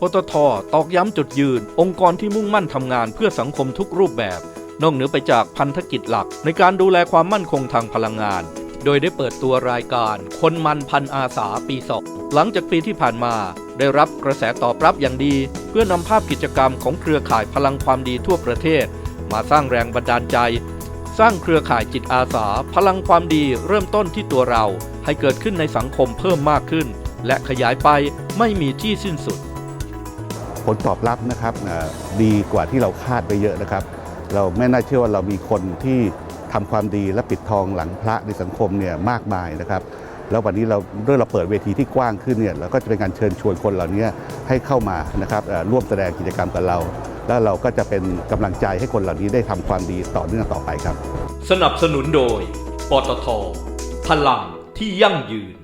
ปตทตอกย้ำจุดยืน องค์กรที่มุ่งมั่นทำงานเพื่อสังคมทุกรูปแบบ นอกเหนือไปจากพันธกิจหลัก ในการดูแลความมั่นคงทางพลังงาน โดยได้เปิดตัวรายการ คนมันพันอาสาปีสองหลังจากปีที่ผ่านมา ได้รับกระแสตอบรับอย่างดี เพื่อนำภาพกิจกรรมของเครือข่ายพลังความดีทั่วประเทศ มาสร้างแรงบันดาลใจ สร้างเครือข่ายจิตอาสา พลังความดีเริ่มต้นที่ตัวเรา ให้เกิดขึ้นในสังคมเพิ่มมากขึ้น และขยายไปไม่มีที่สิ้นสุด ผลตอบรับนะครับดีกว่าที่เราคาดไปเยอะนะครับ เราไม่น่าเชื่อว่าเรามีคนที่ทำความดีและปิดทองหลังพระในสังคมเนี่ยมากมายนะครับ แล้ววันนี้เราเรื่อเราเปิดเวทีที่กว้างขึ้นเนี่ยเราก็จะเป็นการเชิญชวนคนเหล่านี้ให้เข้ามานะครับร่วมแสดงกิจกรรมกับเรา แล้วเราก็จะเป็นกำลังใจให้คนเหล่านี้ได้ทำความดีต่อเนื่องต่อไปครับ สนับสนุนโดยปตทพลังที่ยั่งยืน